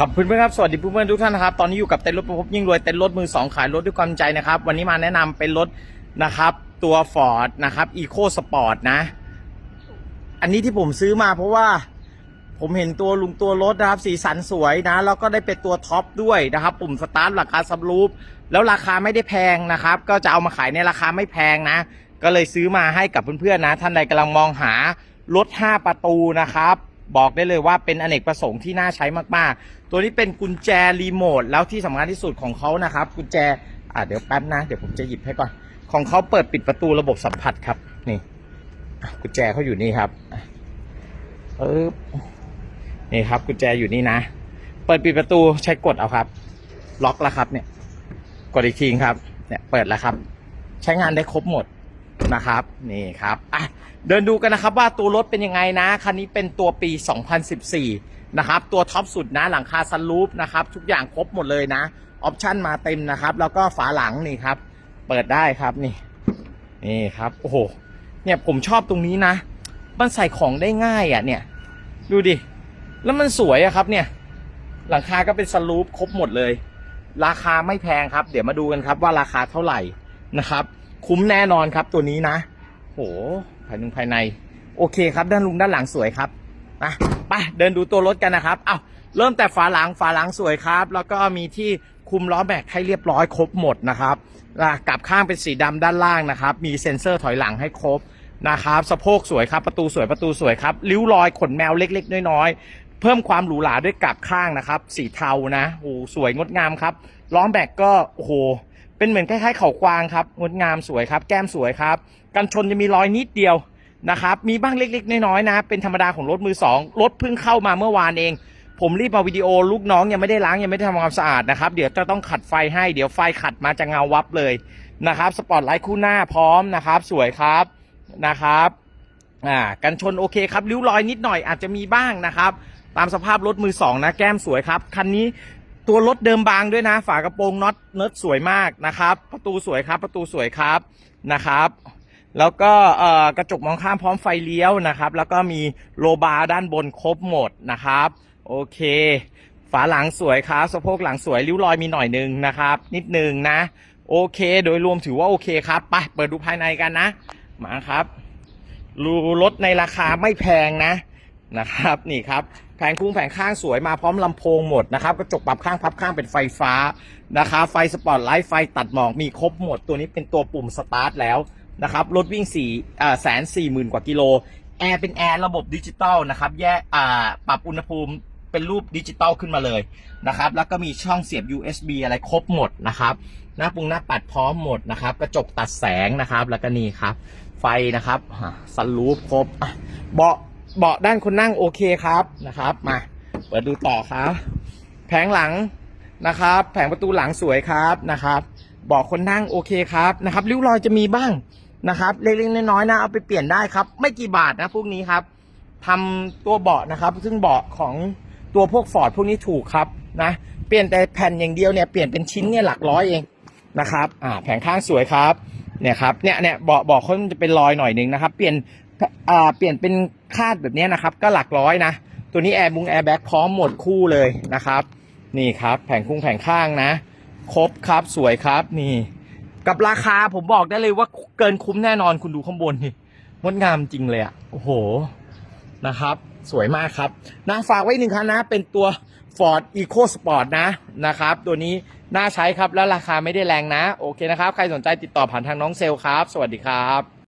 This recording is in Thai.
ขอบคุณเพื่อนครับสวัสดีเพื่อนๆทุกท่านนะครับตอนนี้อยู่กับเต็นท์รถประพบยิ่งรวยเต็นท์รถมือสองขายรถด้วยความใจนะครับวันนี้มาแนะนำเป็นรถนะครับ ตัว Ford นะครับ Eco Sport นะ อันนี้ที่ผมซื้อมาเพราะว่าผมเห็นตัวลุงตัวรถนะครับ สีสันสวยนะ แล้วก็ได้เป็นตัวท็อปด้วยนะครับ ปุ่มสตาร์ทราคาซับรูปแล้วราคาไม่ได้แพงนะครับ ก็จะเอามาขายในราคาไม่แพงนะ ก็เลยซื้อมาให้กับเพื่อนๆนะ ท่านใดกำลังมองหารถ 5 ประตูนะครับ บอกได้เลยว่าเป็นอเนกประสงค์ที่น่าใช้มากๆ ตัวนี้เป็นกุญแจรีโมทแล้วที่สำคัญที่สุดของเขานะครับ กุญแจอะเดี๋ยวแป๊บนะ เดี๋ยวผมจะหยิบให้ก่อน ของเขาเปิดปิดประตูระบบสัมผัสครับ นี่กุญแจเขาอยู่นี่ครับเออนี่ครับ กุญแจอยู่นี่นะ เปิดปิดประตูใช้กดเอาครับ ล็อกแล้วครับ เนี่ย กดอีกทีครับ เนี่ย เปิดแล้วครับ ใช้งานได้ครบหมด นะครับนี่ครับอะเดินดูกันนะครับว่าตัวรถเป็นยังไงนะคันนี้เป็นตัวปี 2014 นะครับ ตัวท็อปสุดนะหลังคาซันรูฟนะครับ ทุกอย่างครบหมดเลยนะออปชั่นมาเต็มนะครับ แล้วก็ฝาหลังนี่ครับ เปิดได้ครับนี่นี่ครับโอ้โหเนี่ยผมชอบตรงนี้นะ มันใส่ของได้ง่ายอะเนี่ย ดูดิ แล้วมันสวยอะครับเนี่ย หลังคาก็เป็นสลูปครบหมดเลย ราคาไม่แพงครับ เดี๋ยวมาดูกันครับว่าราคาเท่าไหร่นะครับ คุ้มแน่นอนครับตัวนี้นะ โหภายในภายใน โอเคครับด้านลุงด้านหลังสวยครับนะไปเดินดูตัวรถกันนะครับเอ้าเริ่มแต่ฝาหลังฝาหลังสวยครับ แล้วก็มีที่คุมล้อแม็กให้เรียบร้อยครบหมดนะครับอะกลับข้างเป็นสีดำด้านล่างนะครับ มีเซ็นเซอร์ถอยหลังให้ครบนะครับ สะโพกสวยครับ ประตูสวยประตูสวยครับ ริ้วรอยขนแมวเล็ก ๆ น้อยๆ เพิ่มความหรูหราด้วยกลับข้างนะครับ สีเทานะ โอ้โหสวยงดงามครับ ล้อแม็กก็ โอ้โห เป็นเหมือนคล้ายๆเขากวางครับงดงามสวยครับ แก้มสวยครับ กันชนจะมีรอยนิดเดียวนะครับ มีบ้างเล็กๆน้อยๆนะ เป็นธรรมดาของรถมือสองรถเพิ่งเข้ามาเมื่อวานเอง ผมรีบมาวิดีโอลูกน้องยังไม่ได้ล้างยังไม่ได้ทำความสะอาดนะครับ เดี๋ยวจะต้องขัดไฟให้เดี๋ยวไฟขัดมาจะเงาวับเลยนะครับ สปอตไลท์คู่หน้าพร้อมนะครับ สวยครับนะครับอ่ากันชนโอเคครับริ้วรอยนิดหน่อยอาจจะมีบ้างนะครับ ตามสภาพรถมือสองนะแก้มสวยครับคันนี้ ตัวรถเดิมบางด้วยนะ ฝากระโปรงน็อตเนิร์ดสวยมากนะครับ ประตูสวยครับ ประตูสวยครับนะครับ แล้วก็กระจกมองข้ามพร้อมไฟเลี้ยวนะครับ แล้วก็มีโลบาร์ด้านบนครบหมดนะครับ โอเค ฝาหลังสวยครับสะโพกหลังสวยริ้วรอยมีหน่อยนึงนะครับ นิดนึงนะ โอเค โดยรวมถือว่าโอเคครับไปเปิดดูภายในกันนะ มาครับรูรถในราคาไม่แพงนะนะครับ นี่ครับ แผงคุ้งแผงข้างสวยมาพร้อมลำโพงหมดนะครับกระจกปรับข้างพับข้างเป็นไฟฟ้านะครับไฟสปอตไลท์ไฟตัดหมอกมีครบหมด ตัวนี้เป็นตัวปุ่มสตาร์ทแล้วนะครับรถวิ่งสี่แสนสี่หมื่นกว่ากิโลแอร์เป็นแอร์ระบบดิจิตอลนะครับแยกอ่ปรับอุณหภูมิเป็นรูปดิจิตอลขึ้นมาเลยนะครับแล้วก็มีช่องเสียบ USB อะไรครบหมดนะครับหน้าปรุงหน้าปัดพร้อมหมดนะครับ กระจกตัดแสงนะครับแล้วก็นี่ครับ ไฟนะครับซันรูฟครบเบาะ เบาะด้านคนนั่งโอเคครับนะครับ มาเปิดดูต่อครับ แผงหลังนะครับ แผงประตูหลังสวยครับนะครับเบาะคนนั่งโอเคครับนะครับริ้วรอยจะมีบ้างนะครับ เล็กๆน้อยๆนะเอาไปเปลี่ยนได้ครับ ไม่กี่บาทนะพวกนี้ครับทำตัวเบาะนะครับ ซึ่งเบาะของตัวพวกฟอร์ดพวกนี้ถูกครับนะเปลี่ยนแต่แผ่นอย่างเดียวเนี่ยเปลี่ยนเป็นชิ้นเนี่ยหลักร้อยเองนะครับ อ่าแผงข้างสวยครับเนี่ยครับเนี่ยเนี่ยเบาะเบาะเขาจะเป็นรอยหน่อยหนึ่งนะครับ เปลี่ยน อ่าเปลี่ยนเป็นคาดแบบนี้นะครับ ก็หลักร้อยนะ ตัวนี้แอร์บุงแอร์แบ็กพร้อมหมดคู่เลยนะครับ นี่ครับแผงคุ้งแผงข้างนะ ครบครับสวยครับนี่ กับราคาผมบอกได้เลยว่าเกินคุ้มแน่นอนคุณดูข้างบนนี่งดงามจริงเลยอะโอ้โหนะครับ สวยมากครับนะฝากไว้หนึ่งคันนะ เป็นตัว Ford Eco Sport นะนะครับ ตัวนี้น่าใช้ครับแล้วราคาไม่ได้แรงนะ โอเคนะครับ ใครสนใจติดต่อผ่านทางน้องเซลครับ สวัสดีครับ